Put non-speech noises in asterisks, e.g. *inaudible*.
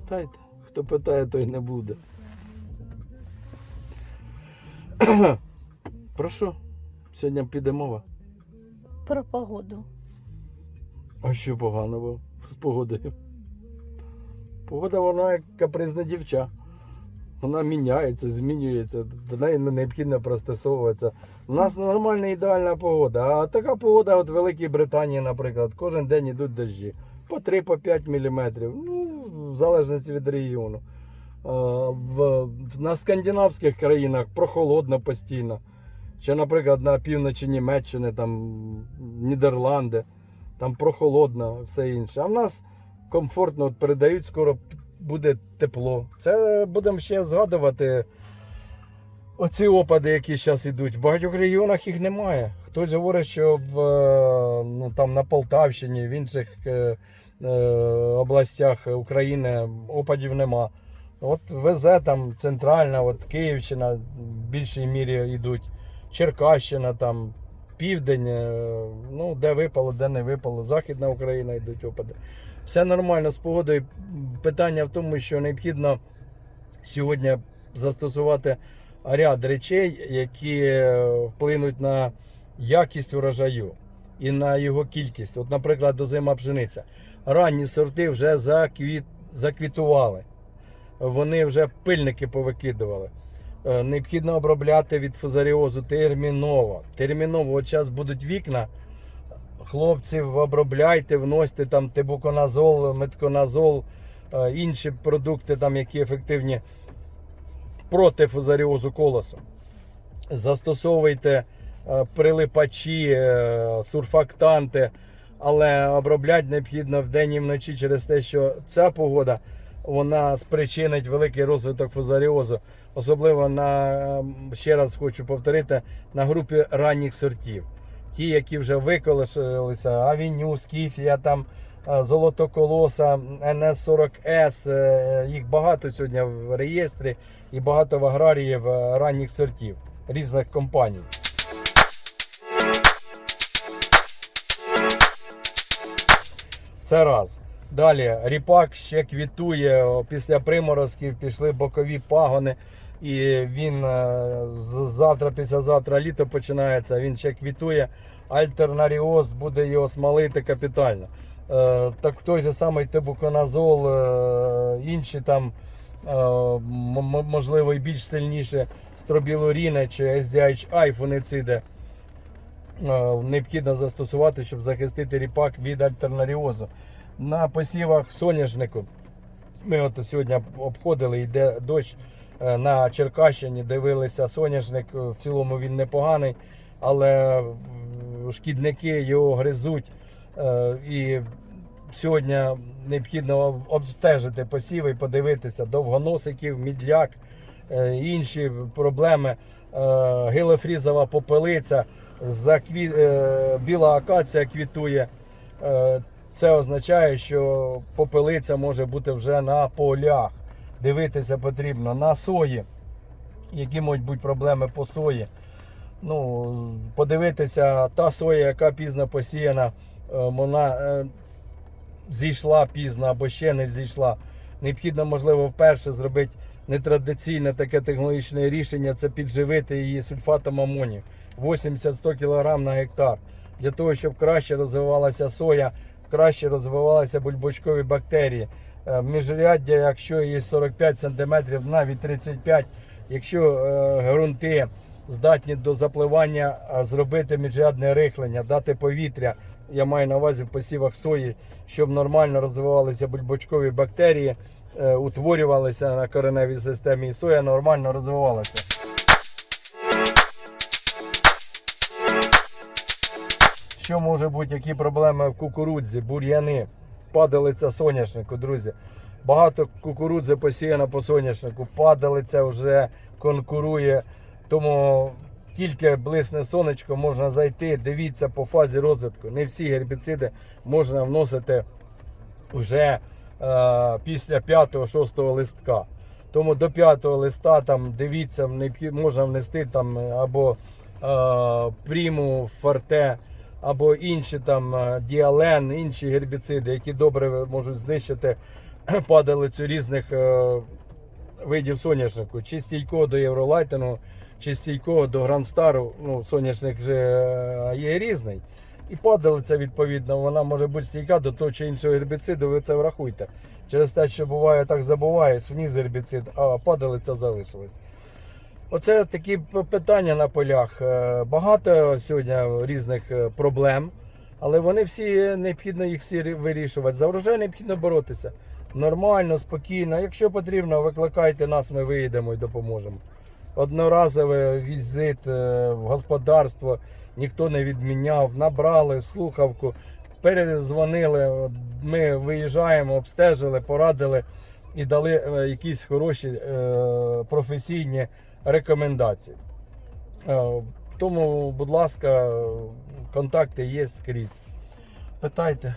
Питайте. Хто питає, той не буде. Про що? Сьогодні піде мова. Про погоду. А що поганого з погодою? Погода вона як капризна дівча. Вона міняється, змінюється, до неї необхідно пристосовуватися. У нас нормальна ідеальна погода. А така погода, от в Великій Британії, наприклад, кожен день йдуть дощі. По 3-5 мм. Ну, в залежності від регіону. В, на скандинавських країнах прохолодно постійно. Чи, наприклад, на півночі Німеччини, там Нідерланди, там прохолодно, все інше. А в нас комфортно от передають, скоро буде тепло. Це будемо ще згадувати. Оці опади, які зараз йдуть. В багатьох регіонах їх немає. Хтось говорить, що в, е, ну, там на Полтавщині, в інших е, областях України опадів нема. От везе там центральна, от Київщина в більшій мірі йдуть, Черкащина, там, південь, е, ну, де випало, де не випало, Західна Україна йдуть опади. Все нормально з погодою. Питання в тому, що необхідно сьогодні застосувати ряд речей, які е, вплинуть на якість урожаю і на його кількість. От, наприклад, дозима пшениця. Ранні сорти вже заквіт... заквітували. Вони вже пильники повикидували. Е, Необхідно обробляти від фузаріозу терміново. Терміново, от зараз будуть вікна. Хлопців обробляйте, вносьте там тибуконазол, метконазол, е, інші продукти, там, які ефективні проти фузаріозу колосу. Застосовуйте прилипачі, е, сурфактанти, але обробляти необхідно вдень і вночі через те, що ця погода вона спричинить великий розвиток фузаріозу. Особливо на, е, ще раз хочу повторити, на групі ранніх сортів. Ті, які вже виколишилися, Авіню, Скіфія, там е, Золотоколоса, НС-40С, е, їх багато сьогодні в реєстрі і багато в аграріїв е, ранніх сортів різних компаній. Це раз. Далі ріпак ще квітує. Після приморозків пішли бокові пагони. І він е, з- завтра, післязавтра літо починається, він ще квітує. Альтернаріоз буде його смалити капітально. Е, Так той же самий тебуконазол, е, інші там, можливо, і більш сильніше стробілуріни чи е, необхідно застосувати, щоб захистити ріпак від альтернаріозу. На посівах соняшнику ми от сьогодні обходили, йде дощ е, на Черкащині, дивилися соняшник. В цілому він непоганий, але шкідники його гризуть. Е, І сьогодні необхідно обстежити посіви і подивитися довгоносиків, мідляк, е, інші проблеми. Е, Гилофрізова попелиця, закві... е, біла акація квітує. Е, Це означає, що попелиця може бути вже на полях. Дивитися потрібно на сої, які можуть бути проблеми по сої. Ну, подивитися, та соя, яка пізно посіяна, е, вона зійшла пізно або ще не взійшла. Необхідно, можливо, вперше зробити нетрадиційне таке технологічне рішення це підживити її сульфатом амонію 80-100 кг на гектар. Для того, щоб краще розвивалася соя, краще розвивалися бульбочкові бактерії. Е, Міжряддя, якщо є 45 см, навіть 35 якщо е, ґрунти здатні до запливання, зробити міжрядне рихлення, дати повітря, я маю на увазі в посівах сої, щоб нормально розвивалися бульбочкові бактерії, утворювалися на кореневій системі, і соя нормально розвивалася. Що може бути, які проблеми в кукурудзі, бур'яни, падалиця соняшнику, друзі. Багато кукурудзи посіяно по соняшнику, падалиця вже конкурує. Тому тільки блисне сонечко можна зайти. Дивіться по фазі розвитку. Не всі гербіциди можна вносити вже е, після 5-6 листка. Тому до 5 листа там дивіться, можна внести там або е, приму, форте, або інші там е, діален, інші гербіциди, які добре можуть знищити *clears throat* падалицю різних е, видів соняшнику, чи стійкого до Євролайтену, чи стійкого до Грандстару. Ну, соняшник же е, є різний. І падалиця, відповідно, вона може бути стійка до того чи іншого гербіциду, ви це врахуйте. Через те, що буває так забувають, вніс гербіцид, а падалиця залишилась. Оце такі питання на полях. Е, Багато сьогодні різних е, проблем, але вони всі необхідно їх всі вирішувати. За врожай необхідно боротися. Нормально, спокійно. Якщо потрібно, викликайте нас, ми виїдемо і допоможемо. Одноразовий візит е, в господарство ніхто не відміняв. Набрали слухавку, перезвонили. Ми виїжджаємо, обстежили, порадили і дали е, якісь хороші е, професійні рекомендації. Е, Тому, будь ласка, контакти є скрізь. Питайте.